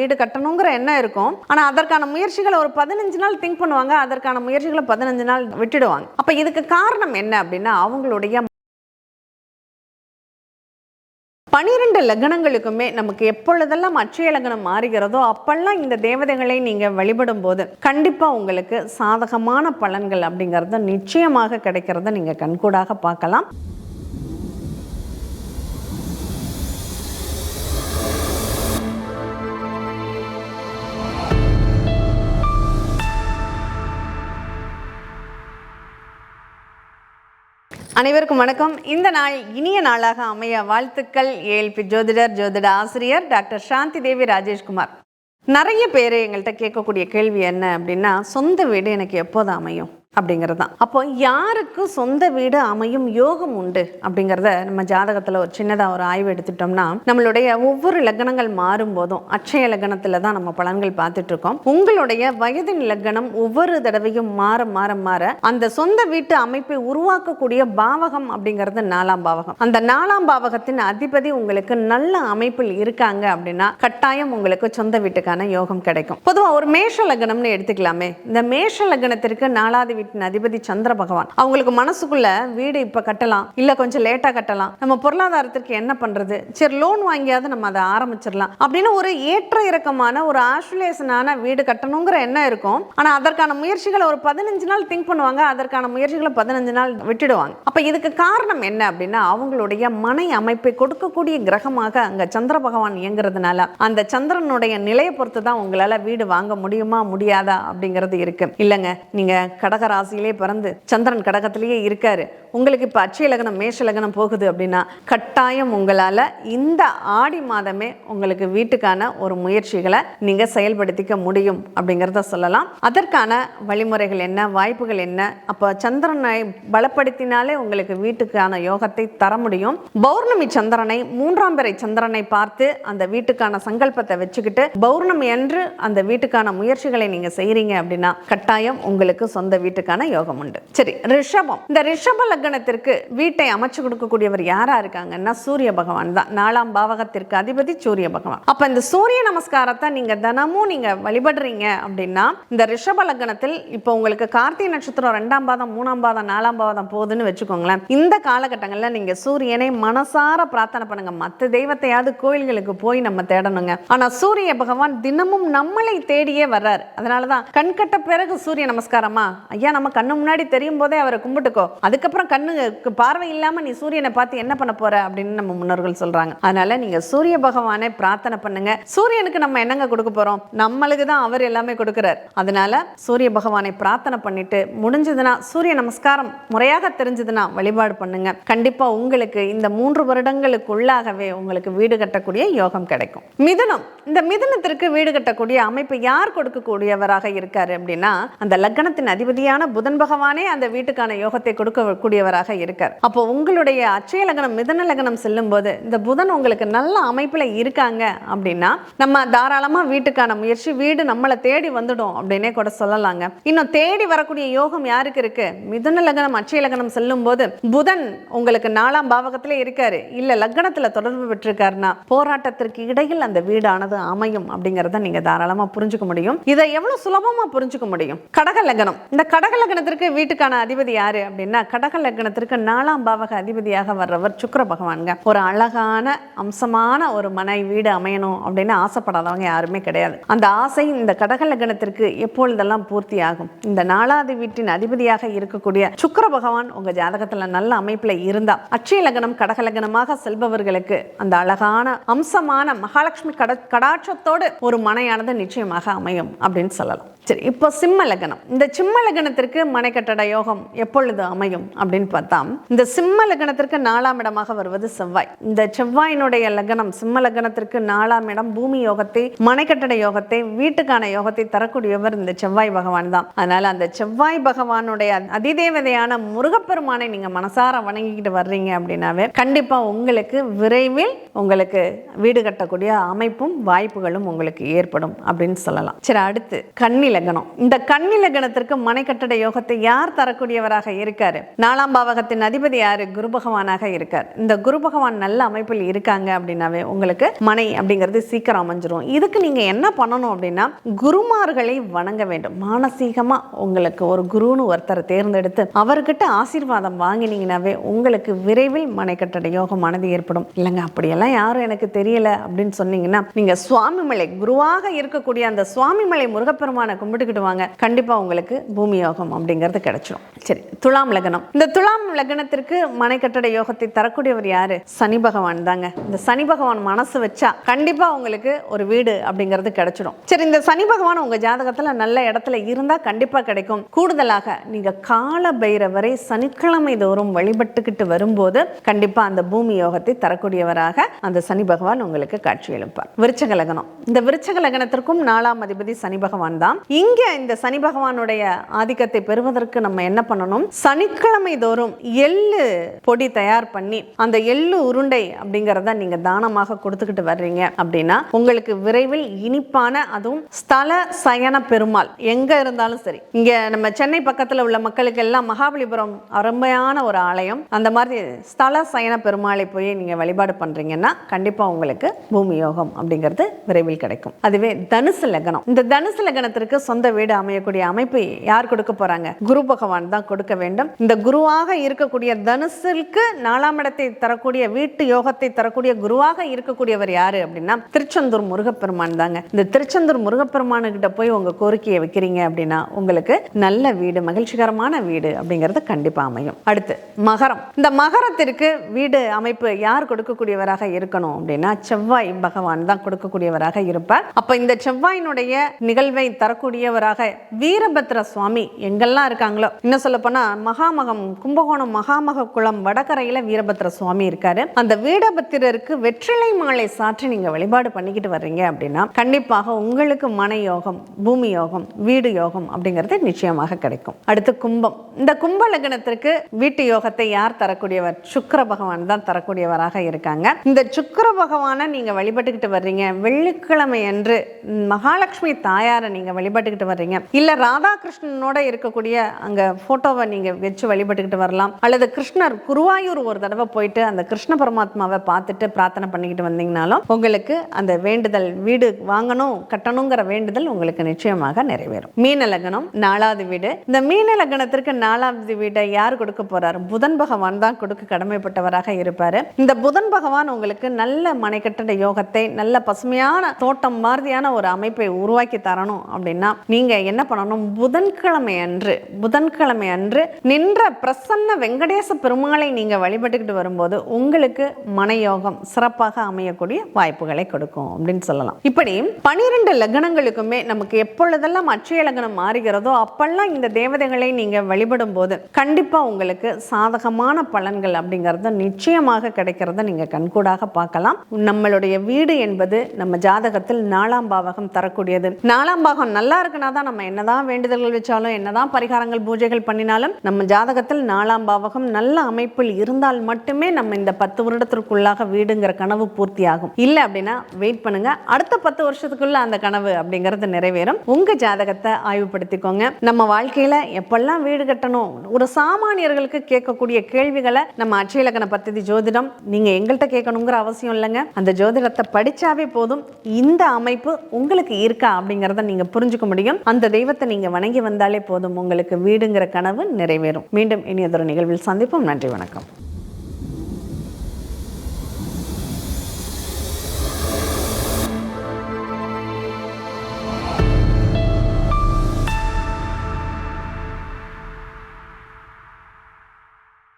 வீடு கட்டணுங்கிற எண்ணம் இருக்கும். ஆனா அதற்கான முயற்சிகளை ஒரு பதினஞ்சு நாள் திங்க் பண்ணுவாங்க. அதற்கான முயற்சிகளை பதினஞ்சு நாள் விட்டுடுவாங்க. அப்ப இதுக்கு காரணம் என்ன அப்படின்னா அவங்களுடைய பனிரெண்டு லக்னங்களுக்குமே நமக்கு எப்பொழுதெல்லாம் அட்சய லக்னம் மாறுகிறதோ அப்பெல்லாம் இந்த தேவதைகளை நீங்க வழிபடும் போது கண்டிப்பா உங்களுக்கு சாதகமான பலன்கள் அப்படிங்கறது நிச்சயமாக கிடைக்கிறத நீங்க கண்கூடாக பார்க்கலாம். அனைவருக்கும் வணக்கம். இந்த நாள் இனிய நாளாக அமைய வாழ்த்துக்கள். ஏஎல்பி ஜோதிடர் ஜோதிட ஆசிரியர் டாக்டர் சாந்தி தேவி ராஜேஷ்குமார். நிறைய பேர் எங்கள்கிட்ட கேட்கக்கூடிய கேள்வி என்ன அப்படின்னா சொந்த வீடு எனக்கு எப்போது அமையும்? அப்படிங்கிறது தான் அப்போ யாருக்கு சொந்த வீடு அமையும் யோகம் உண்டு அப்படிங்கிறத நம்ம ஜாதகத்தில் ஒரு சின்னதாக ஒரு ஆய்வு எடுத்துட்டோம்னா நம்மளுடைய ஒவ்வொரு லக்னங்கள் மாறும் போதும் அட்சய லக்னத்தில் தான் நம்ம பலன்கள் பார்த்துட்டு இருக்கோம் உங்களுடைய வயதின் லக்னம் ஒவ்வொரு தடவையும் மாற மாற மாற அந்த சொந்த வீட்டு அமைப்பை உருவாக்கக்கூடிய பாவகம் அப்படிங்கிறது நாலாம் பாவகம். அந்த நாலாம் பாவகத்தின் அதிபதி உங்களுக்கு நல்ல அமைப்பில் இருக்காங்க அப்படின்னா கட்டாயம் உங்களுக்கு சொந்த வீட்டுக்கான யோகம் கிடைக்கும். பொதுவாக ஒரு மேஷ லக்னம்னு எடுத்துக்கலாமே. இந்த மேஷ லக்னத்திற்கு நாலாவது வீட்டின் அதிபதி சந்திர பகவான். அவங்களுக்கு மனசுக்குள்ள வீடு இப்ப கட்டலாம். இல்ல கொஞ்சம் லேட்டா கட்டலாம். நம்ம பொருளாதாரத்திற்கு என்ன பண்றது? சரி லோன் வாங்கியாவது நம்ம அதை ஆரம்பிச்சிடலாம். அப்படின்னு ஒரு ஏற்ற இறக்கமான ஒரு ஆசுலேஷனான வீடு கட்டணுங்கிற எண்ணம் இருக்கும். ஆனா அதற்கான முயற்சிகளை ஒரு பதினஞ்சு நாள் திங்க் பண்ணுவாங்க. அதற்கான முயற்சிகளை பதினஞ்சு நாள் விட்டுடுவாங்க. அப்ப இதுக்கு காரணம் என்ன அப்படின்னா அவங்களுடைய மனை அமைப்பை கொடுக்கக்கூடிய கிரகமாக அங்க சந்திர பகவான் இயங்குறதுனால அந்த சந்திரனுடைய நிலையை பொறுத்து தான் உங்களால வீடு வாங்க முடியுமா முடியாதா அப்படிங்கிறது இருக்கு. இல்லைங்க நீங்க கடகர ராசியிலே பிறந்து சந்திரன் கடகத்திலேயே இருக்காரு. உங்களுக்கு இப்போ அச்சய லக்னம் மேஷ லக்னம் போகுது அப்படின்னா கட்டாயம் உங்களால் இந்த ஆடி மாதமே உங்களுக்கு வீட்டுக்கான ஒரு முயற்சிகளை நீங்கள் செயல்படுத்திக்க முடியும் அப்படிங்கிறத சொல்லலாம். அதற்கான வழிமுறைகள் என்ன வாய்ப்புகள் என்ன? அப்போ சந்திரனை பலப்படுத்தினாலே உங்களுக்கு வீட்டுக்கான யோகத்தை தர முடியும். பௌர்ணமி சந்திரனை மூன்றாம் பிறை சந்திரனை பார்த்து அந்த வீட்டுக்கான சங்கல்பத்தை வச்சுக்கிட்டு பௌர்ணமி அன்று அந்த வீட்டுக்கான முயற்சிகளை நீங்கள் செய்கிறீங்க அப்படின்னா கட்டாயம் உங்களுக்கு சொந்த வீட்டு வீட்டுக்கான யோகம் உண்டு. சரி ரிஷபம். இந்த ரிஷப லக்னத்திற்கு வீட்டை அமைச்சு கொடுக்கக்கூடியவர் யாரா இருக்காங்கன்னா சூரிய பகவான் தான். நாலாம் பாவகத்திற்கு அதிபதி சூரிய பகவான். அப்ப இந்த சூரிய நமஸ்காரத்தை நீங்க தினமும் நீங்க வழிபடுறீங்க அப்படின்னா இந்த ரிஷப லக்னத்தில் இப்போ உங்களுக்கு கார்த்திகை நட்சத்திரம் ரெண்டாம் பாதம் மூணாம் பாதம் நாலாம் பாதம் போகுதுன்னு வச்சுக்கோங்களேன். இந்த காலகட்டங்களில் நீங்க சூரியனை மனசார பிரார்த்தனை பண்ணுங்க. மற்ற தெய்வத்தையாவது கோயில்களுக்கு போய் நம்ம தேடணுங்க. ஆனா சூரிய பகவான் தினமும் நம்மளை தேடியே வர்றார். அதனாலதான் கண்கட்ட பிறகு சூரிய நமஸ்காரமா? ஐயா நம்ம கண்ணு முன்னாடி தெரியும் போதே அவரை கும்பிட்டுக்கோ. அதுக்கப்புறம் கண்ணுக்கு பார்வை இல்லாம நீ சூரியனை பார்த்து என்ன பண்ண போற அப்படின்னு நம்ம முன்னோர்கள் சொல்றாங்க. அதனால நீங்க சூரிய பகவானை பிரார்த்தனை பண்ணுங்க. சூரியனுக்கு நம்ம என்னங்க கொடுக்க போறோம்? நம்மளுக்கு தான் அவர் எல்லாமே கொடுக்குறார். அதனால சூரிய பகவானை பிரார்த்தனை பண்ணிட்டு முடிஞ்சதுன்னா சூரிய நமஸ்காரம் முறையாக தெரிஞ்சதுன்னா வழிபாடு பண்ணுங்க. கண்டிப்பா உங்களுக்கு இந்த மூன்று வருடங்களுக்குள்ளாகவே உங்களுக்கு வீடு கட்டக்கூடிய யோகம் கிடைக்கும். மிதுனம். இந்த மிதுனத்திற்கு வீடு கட்டக்கூடிய அமைப்பு யார் கொடுக்கக்கூடியவராக இருக்காரு அப்படின்னா அந்த லக்னத்தின் அதிபதியான புதன் பகவானே அந்த வீட்டுக்கான யோகத்தை கொடுக்கக்கூடியவராக இருக்கார். அப்போ உங்களுடைய அச்சய லக்னம் மிதன லக்னம் செல்லும் போது இந்த புதன் உங்களுக்கு நல்ல அமைப்பில் இருக்காங்க அப்படின்னா நம்ம தாராளமாக வீட்டுக்கான முயற்சி வீடு நம்மளை தேடி வந்துடும் அப்படின்னே கூட சொல்லலாங்க. இன்னும் தேடி வரக்கூடிய யோகம் யாருக்கு இருக்கு? மிதுன லக்னம் அச்சய லக்னம் செல்லும் போது புதன் உங்களுக்கு நாலாம் பாவகத்திலே இருக்காரு. இல்ல லக்னத்துல தொடர்பு பெற்றிருக்காருன்னா போராட்டத்திற்கு இடையில் அந்த வீடானது அமையும் அப்படிங்கறத நீங்க தாராளமா புரிஞ்சுக்க முடியும். இதை எவ்வளவு சுலபமா புரிஞ்சுக்க முடியும்? கடக லக்னம். இந்த கடக லக்னத்திற்கு வீட்டுக்கான அதிபதி யாரு அப்படின்னா கடக லக்னத்திற்கு நாலாம் பாவக அதிபதியாக வர்றவர் சுக்கர பகவான்ங்க. ஒரு அழகான அம்சமான ஒரு மனை வீடு அமையணும் அப்படின்னு ஆசைப்படாதவங்க யாருமே கிடையாது. அந்த ஆசை இந்த கடக லக்னத்திற்கு எப்பொழுதெல்லாம் பூர்த்தி ஆகும் இந்த நாலாவது வீட்டின் அதிபதியாக இருக்கக்கூடிய சுக்கர பகவான் உங்க ஜாதகத்துல நல்ல அமைப்புல இருந்தா அட்சய லக்னம் கடக லக்னமாக செல்பவர்களுக்கு அந்த அழகான அம்சமான மகாலட்சுமி கட கடாட்சத்தோடு ஒரு மனையானது நிச்சயமாக அமையும் அப்படின்னு சொல்லலாம். சரி இப்போ சிம்ம லக்னம். இந்த சிம்ம லக்னத்திற்கு லக்னத்திற்கு மனைக்கட்டட யோகம் எப்பொழுது அமையும் அப்படின்னு பார்த்தா இந்த சிம்ம லக்னத்திற்கு நாலாம் இடமாக வருவது செவ்வாய். இந்த செவ்வாயினுடைய லக்னம் சிம்ம லக்னத்திற்கு நாலாம் இடம் பூமி யோகத்தை மனைக்கட்டட யோகத்தை வீட்டுக்கான யோகத்தை தரக்கூடியவர் இந்த செவ்வாய் பகவான் தான் அதனால அந்த செவ்வாய் பகவானுடைய அதிதேவதையான முருகப்பெருமானை நீங்க மனசார வணங்கிக்கிட்டு வர்றீங்க அப்படின்னாவே கண்டிப்பா உங்களுக்கு விரைவில் உங்களுக்கு வீடு கட்டக்கூடிய அமைப்பும் வாய்ப்புகளும் உங்களுக்கு ஏற்படும் அப்படின்னு சொல்லலாம். சரி அடுத்து கன்னி லக்னம். இந்த கன்னி லக்னத்திற்கு மனைக்கட்டட கட்டட யோகத்தை யார் தரக்கூடியவராக இருக்காரு? நாலாம் பாவகத்தின் அதிபதி யாரு? குரு பகவானாக இருக்கார். இந்த குரு பகவான் நல்ல அமைப்பில் இருக்காங்க அப்படின்னாவே உங்களுக்கு மனை அப்படிங்கிறது சீக்கிரம் அமைஞ்சிரும். இதுக்கு நீங்க என்ன பண்ணணும் அப்படின்னா குருமார்களை வணங்க வேண்டும். மானசீகமா உங்களுக்கு ஒரு குருன்னு ஒருத்தரை தேர்ந்தெடுத்து அவர்கிட்ட ஆசீர்வாதம் வாங்கினீங்கனாவே உங்களுக்கு விரைவில் மனைக்கட்டட யோகமானது ஏற்படும். இல்லைங்க அப்படியெல்லாம் யாரும் எனக்கு தெரியல அப்படின்னு சொன்னீங்கன்னா நீங்க சுவாமிமலை குருவாக இருக்கக்கூடிய அந்த சுவாமிமலை முருகப்பெருமானை கும்பிட்டுக்கிட்டு வாங்க. கண்டிப்பா உங்களுக்கு பூமியை யோகம் அப்படிங்கிறது கிடைச்சிடும் சரி துலாம் லக்னம். இந்த துலாம் லக்னத்திற்கு மனைக்கட்டட யோகத்தை தரக்கூடியவர் யாரு? சனி பகவான் தாங்க. இந்த சனி பகவான் மனசு வச்சா கண்டிப்பா உங்களுக்கு ஒரு வீடு அப்படிங்கிறது கிடைச்சிடும் சரி இந்த சனி பகவான் உங்க ஜாதகத்துல நல்ல இடத்துல இருந்தா கண்டிப்பா கிடைக்கும். கூடுதலாக நீங்க கால பைரவரை சனிக்கிழமை தோறும் வழிபட்டுக்கிட்டு வரும்போது கண்டிப்பா அந்த பூமி யோகத்தை தரக்கூடியவராக அந்த சனி பகவான் உங்களுக்கு காட்சி எழுப்பார் விருச்சக லக்னம். இந்த விருச்சக லக்னத்திற்கும் நாலாம் அதிபதி சனி பகவான் தான். இங்க இந்த சனி பகவானுடைய ஆதிக்கத்தை பெறுவதற்கு நம்ம என்ன பண்ணணும்? சனிக்கிழமை தோறும் எள்ளு பொடி தயார் பண்ணி அந்த எள்ளு உருண்டை அப்படிங்கறத நீங்க தானமாக கொடுத்துக்கிட்டு வர்றீங்க அப்படின்னா உங்களுக்கு விரைவில் இனிப்பான அதுவும் ஸ்தல சயன பெருமாள் எங்க இருந்தாலும் சரி. இங்க நம்ம சென்னை பக்கத்துல உள்ள மக்களுக்கு எல்லாம் மகாபலிபுரம் அருமையான ஒரு ஆலயம். அந்த மாதிரி ஸ்தல சயன பெருமாளை போய் நீங்க வழிபாடு பண்றீங்கன்னா கண்டிப்பா உங்களுக்கு பூமி யோகம் அப்படிங்கிறது விரைவில் கிடைக்கும். அதுவே தனுசு லக்னம். இந்த தனுசு லக்னத்திற்கு சொந்த வீடு அமையக்கூடிய அமைப்பு யார் கொடுக்க போறாங்க. குரு பகவான் தான் கொடுக்க வேண்டும். இந்த குருவாக இருக்கக்கூடிய தனுசிற்கு நாலாம் இடத்தை தரக்கூடிய வீட்டு யோகத்தை தரக்கூடிய குருவாக இருக்கக்கூடியவர் யாரு அப்படின்னா திருச்செந்தூர் முருகப்பெருமான் தாங்க. இந்த திருச்செந்தூர் முருகப்பெருமானு கிட்ட போய் உங்க கோரிக்கையை வைக்கிறீங்க அப்படின்னா உங்களுக்கு நல்ல வீடு மகிழ்ச்சிகரமான வீடு அப்படிங்கிறது கண்டிப்பா அமையும். அடுத்து மகரம். இந்த மகரத்திற்கு வீடு அமைப்பு யார் கொடுக்கக்கூடியவராக இருக்கணும் அப்படின்னா செவ்வாய் பகவான் தான் கொடுக்கக்கூடியவராக இருப்பார். அப்ப இந்த செவ்வாயினுடைய நிகழ்வை தரக்கூடியவராக வீரபத்ர சுவாமி எங்கெல்லாம் இருக்காங்களோ. இன்னும் சொல்ல போனா மகாமகம் கும்பகோணம் மகாமக குளம் வடகரையில வீரபத்ர சுவாமி இருக்காரு. அந்த வீரபத்திரருக்கு வெற்றிலை மாலை சாற்றி நீங்க வழிபாடு பண்ணிக்கிட்டு வர்றீங்க அப்படின்னா கண்டிப்பாக உங்களுக்கு மன யோகம் பூமி யோகம் வீடு யோகம் அப்படிங்கிறது நிச்சயமாக கிடைக்கும். அடுத்து கும்பம். இந்த கும்ப லக்னத்திற்கு வீட்டு யோகத்தை யார் தரக்கூடியவர்? சுக்கர பகவான் தான் தரக்கூடியவராக இருக்காங்க. இந்த சுக்கர பகவானை நீங்க வழிபட்டுக்கிட்டு வர்றீங்க. வெள்ளிக்கிழமை அன்று மகாலட்சுமி தாயாரை நீங்க வழிபட்டுக்கிட்டு வர்றீங்க. இல்ல ராதாகிருஷ்ணனோட இருக்கக்கூடிய அங்க போட்டோவை நீங்க வச்சு வழிபட்டுக்கிட்டு வரலாம். அல்லது கிருஷ்ணர் குருவாயூர் ஒரு தடவை போயிட்டு அந்த கிருஷ்ண பரமாத்மாவை பார்த்துட்டு பிரார்த்தனை பண்ணிக்கிட்டு வந்தீங்கனாலும் உங்களுக்கு அந்த வேண்டுதல் வீடு வாங்கணும் கட்டணுங்கிற வேண்டுதல் உங்களுக்கு நிச்சயமாக நிறைவேறும். மீன லக்னம் நாலாவது வீடு. இந்த மீன லக்னத்திற்கு நாலாவது வீடை யார் கொடுக்க போறாரு? புதன் பகவான் தான் கொடுக்க கடமைப்பட்டவராக இருப்பார். இந்த புதன் பகவான் உங்களுக்கு நல்ல மனைக்கட்டட யோகத்தை நல்ல பசுமையான தோட்டம் மாதிரியான ஒரு அமைப்பை உருவாக்கி தரணும் அப்படின்னா நீங்க என்ன பண்ணணும்? புதன்கிழமை அன்று புதன்கிழமை அன்று நின்ற பிரசன்ன வெங்கடேச பெருமாளை நீங்கள் வழிபட்டுக்கிட்டு வரும்போது உங்களுக்கு மனயோகம் சிறப்பாக அமையக்கூடிய வாய்ப்புகளை கொடுக்கும் அப்படின்னு சொல்லலாம். இப்படி பனிரெண்டு லக்னங்களுக்குமே நமக்கு எப்பொழுதெல்லாம் அட்சய லக்னம் மாறுகிறதோ அப்பெல்லாம் இந்த தேவதைகளை நீங்கள் வழிபடும் போது கண்டிப்பாக உங்களுக்கு சாதகமான பலன்கள் அப்படிங்கறது நிச்சயமாக கிடைக்கிறத நீங்கள் கண்கூடாக பார்க்கலாம். நம்மளுடைய வீடு என்பது நம்ம ஜாதகத்தில் நாலாம் பாவகம் தரக்கூடியது. நாலாம் பாகம் நல்லா இருக்குன்னா தான் நம்ம என்னதான் வேண்டுதல்கள் வச்சாலும் என்ன என்னதான் பரிகாரங்கள் பூஜைகள் பண்ணினாலும் நம்ம ஜாதகத்தில் நாலாம் பாவகம் நல்ல அமைப்பில் இருந்தால் மட்டுமே நம்ம இந்த பத்து வருடத்திற்குள்ளாக வீடுங்கிற கனவு பூர்த்தியாகும். இல்லை அப்படின்னா வெயிட் பண்ணுங்க. அடுத்த பத்து வருஷத்துக்குள்ள அந்த கனவு அப்படிங்கிறது நிறைவேறும். உங்க ஜாதகத்தை ஆய்வுபடுத்திக்கோங்க. நம்ம வாழ்க்கையில எப்பெல்லாம் வீடு கட்டணும்? ஒரு சாமானியர்களுக்கு கேட்கக்கூடிய கேள்விகளை நம்ம அச்சயலக்கண பத்ததி ஜோதிடம் நீங்க எங்கள்கிட்ட கேட்கணுங்கிற அவசியம் இல்லைங்க. அந்த ஜோதிடத்தை படிச்சாவே போதும். இந்த அமைப்பு உங்களுக்கு இருக்கா அப்படிங்கிறத நீங்க புரிஞ்சுக்க முடியும். அந்த தெய்வத்தை நீங்க வணங்கி வந்தாலே போதும். போதும். உங்களுக்கு வீடுங்கிற கனவு நிறைவேறும். மீண்டும் இனியதொரு நிகழ்வில் சந்திப்போம். நன்றி வணக்கம்.